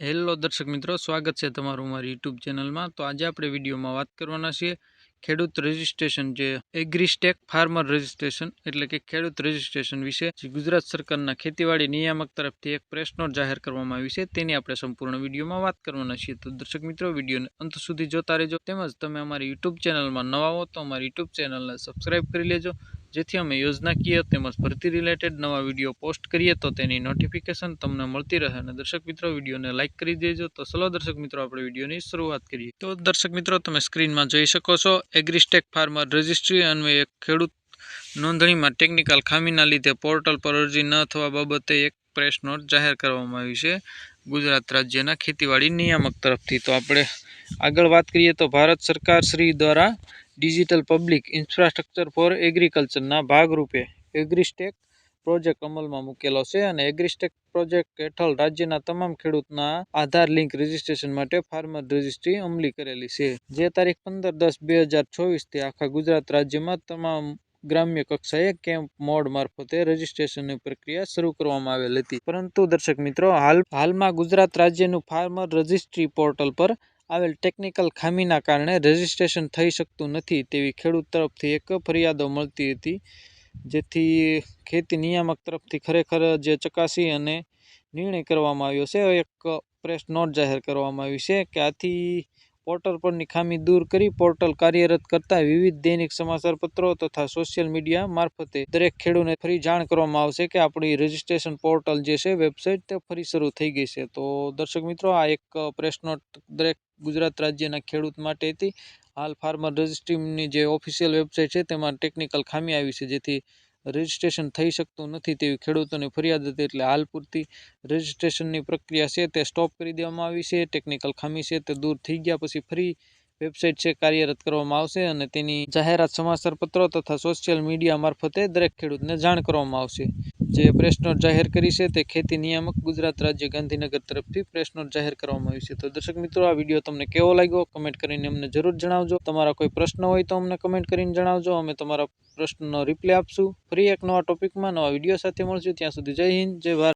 Hello દર્શક મિત્રો, સ્વાગત છે તમારું મારી યુટ્યુબ ચેનલમાં. તો આજે આપણે વિડીયોમાં વાત કરવાના છીએ ખેડૂત રજિસ્ટ્રેશન જે એગ્રીસ્ટેક ફાર્મર રજિસ્ટ્રેશન એટલે કે ખેડૂત રજિસ્ટ્રેશન વિશે ગુજરાત સરકારના ખેતીવાડી નિયામક તરફથી એક પ્રેસ નોટ જાહેર કરવામાં આવી છે. તેની આપણે સંપૂર્ણ વિડીયોમાં વાત કરવાના છીએ. તો દર્શક મિત્રો, વિડીયોને અંત સુધી જોતા રહેજો. તેમજ તમે અમારી યુટ્યુબ ચેનલમાં નવા હો તો અમારી યુટ્યુબ ચેનલને સબસ્ક્રાઈબ કરી લેજો. જેથી અમે યોજનાકીય તેમજ ભરતી રિલેટેડ નવા વીડિયો પોસ્ટ કરીએ તો તેની નોટિફિકેશન તમને મળતી રહે. અને દર્શક મિત્રો, વિડીયોને લાઇક કરી દેજો. તો ચલો દર્શક મિત્રો, આપણે વિડીયોની શરૂઆત કરીએ. તો દર્શક મિત્રો, તમે સ્ક્રીનમાં જોઈ શકો છો. એગ્રીસ્ટેક ફાર્મર રજિસ્ટ્રી અન્વયે ખેડૂત નોંધણીમાં ટેકનિકલ ખામીના લીધે પોર્ટલ પર અરજી ન થવા બાબતે એક પ્રેસ નોટ જાહેર કરવામાં આવી છે. ગુજરાત રાજ્યના ખેતીવાડી નિયામક તરફથી. તો આપણે આગળ વાત કરીએ તો ભારત સરકાર શ્રી દ્વારા ડિજિટલ પબ્લિક ઇન્ફ્રાસ્ટ્રક્ચર ફોર એગ્રીકલ્ચરના ભાગરૂપે એગ્રીસ્ટેક પ્રોજેક્ટ અમલમાં મૂકેલો છે અને એગ્રીસ્ટેક પ્રોજેક્ટ હેઠળ રાજ્યના તમામ ખેડૂતના આધાર લિંક રજિસ્ટ્રેશન માટે ફાર્મર રજિસ્ટ્રી અમલી કરેલી છે. જે તારીખ પંદર દસ બે હજાર ચોવીસથી આખા ગુજરાત રાજ્યમાં તમામ ગ્રામ્ય કક્ષાએ કેમ્પ મોડ મારફતે રજિસ્ટ્રેશનની પ્રક્રિયા શરૂ કરવામાં આવેલ હતી. પરંતુ દર્શક મિત્રો, હાલ, હાલમાં ગુજરાત રાજ્યનું ફાર્મર રજિસ્ટ્રી પોર્ટલ પર આવેલ ટેકનિકલ ખામીના કારણે રજિસ્ટ્રેશન થઈ શકતું નથી તેવી ખેડૂત તરફથી એક ફરિયાદો મળતી હતી. જેથી ખેતી નિયામક તરફથી ખરેખર જે ચકાસી અને નિર્ણય કરવામાં આવ્યો છે, એક પ્રેસ નોટ જાહેર કરવામાં આવી છે કે આથી પોર્ટલ પરની ખામી દૂર કરી પોર્ટલ કાર્યરત કરતા વિવિધ દૈનિક સમાચાર પત્રો તથા સોશિયલ મીડિયા મારફતે દરેક ખેડૂતને ફરી જાણ કરવામાં આવશે કે આપણી રજિસ્ટ્રેશન પોર્ટલ જે છે વેબસાઇટ તે ફરી શરૂ થઈ ગઈ છે. તો દર્શક મિત્રો, આ એક પ્રેસ નોટ દરેક ગુજરાત રાજ્યના ખેડૂત માટે હતી. હાલ ફાર્મર રજિસ્ટ્રીની જે ઓફિશિયલ વેબસાઇટ છે, તેમાં ટેકનિકલ ખામી આવી છે, જેથી રજિસ્ટ્રેશન થઈ શકતું નથી તેવી ખેડૂતોની ફરિયાદ હતી, એટલે હાલ પૂરતી રજિસ્ટ્રેશનની પ્રક્રિયા છે, તે સ્ટોપ કરી દેવામાં આવી છે ટેકનિકલ ખામી છે, તે દૂર થઈ ગયા પછી ફરી વેબસાઇટ છે, કાર્યરત કરવામાં આવશે અને તેની જાહેરાત સમાચાર પત્રો તથા સોશિયલ મીડિયા મારફતે દરેક ખેડૂતને જાણ કરવામાં આવશે. જે પ્રેસ નોટ જાહેર કરી છે તે ખેતી નિયામક ગુજરાત રાજ્ય ગાંધીનગર તરફથી પ્રેસ નોટ જાહેર કરવામાં આવી છે. તો દર્શક મિત્રો, આ વીડિયો તમને કેવો લાગ્યો? કમેન્ટ કરીને અમને જરૂર જણાવજો. તમારા કોઈ પ્રશ્ન હોય તો અમને કમેન્ટ કરીને જણાવજો. અમે તમારા પ્રશ્નનો રિપ્લાય આપશું. ફરી એક નવા ટોપિકમાં નવા વીડિયો સાથે મળશું. ત્યાં સુધી જય હિન્દ, જય ભારત.